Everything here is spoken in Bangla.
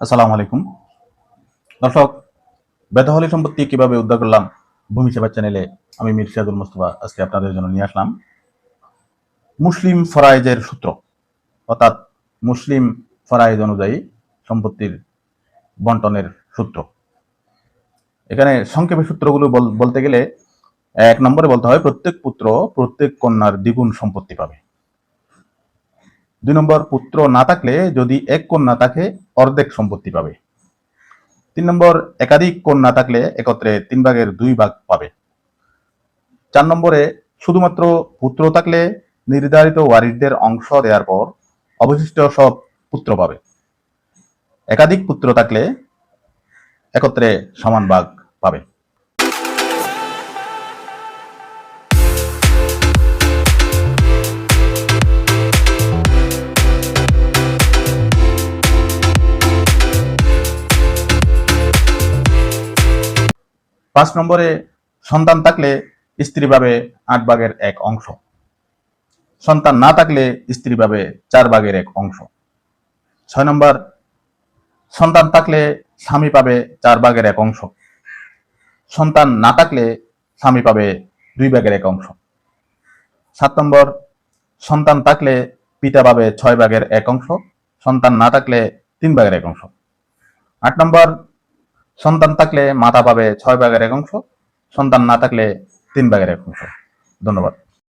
আসসালামু আলাইকুম। দর্শক বেদহলি সম্পত্তি কীভাবে উদ্ধার করলাম ভূমি সেবা চ্যানেলে আমি মির মোস্তফা। আজকে আপনাদের জন্য নিয়ে আসলাম মুসলিম ফরাইজের সূত্র। অর্থাৎ মুসলিম ফরাইজ অনুযায়ী সম্পত্তির বন্টনের সূত্র। এখানে সংক্ষেপে সূত্রগুলো বল- বলতে গেলে এক নম্বরে বলতে হয়, প্রত্যেক পুত্র প্রত্যেক কন্যার দ্বিগুণ সম্পত্তি পাবে। দুই নম্বর পুত্র না থাকলে যদি এক কন্যা থাকে, অর্ধেক সম্পত্তি পাবে। তিন নম্বর একাধিক কন্যা থাকলে একত্রে তিন ভাগের দুই ভাগ পাবে। চার নম্বরে শুধুমাত্র পুত্র থাকলে নির্ধারিত ওয়ারিসদের অংশ দেওয়ার পর অবশিষ্ট সব পুত্র পাবে। একাধিক পুত্র থাকলে একত্রে সমান ভাগ পাবে। পাঁচ নম্বরে সন্তান থাকলে স্ত্রী পাবে আট ভাগের এক অংশ। সন্তান না থাকলে স্ত্রী পাবে চার ভাগের এক অংশ। ছয় নম্বর, সন্তান থাকলে স্বামী পাবে চার ভাগের এক অংশ। সন্তান না থাকলে স্বামী পাবে দুই ভাগের এক অংশ। সাত নম্বর, সন্তান থাকলে পিতা পাবে ছয় ভাগের এক অংশ। সন্তান না থাকলে তিন ভাগের এক অংশ। আট নম্বর সন্তান থাকলে মাতা পাবে ছয় ভাগের এক অংশ, সন্তান না থাকলে তিন ভাগের এক অংশ। ধন্যবাদ।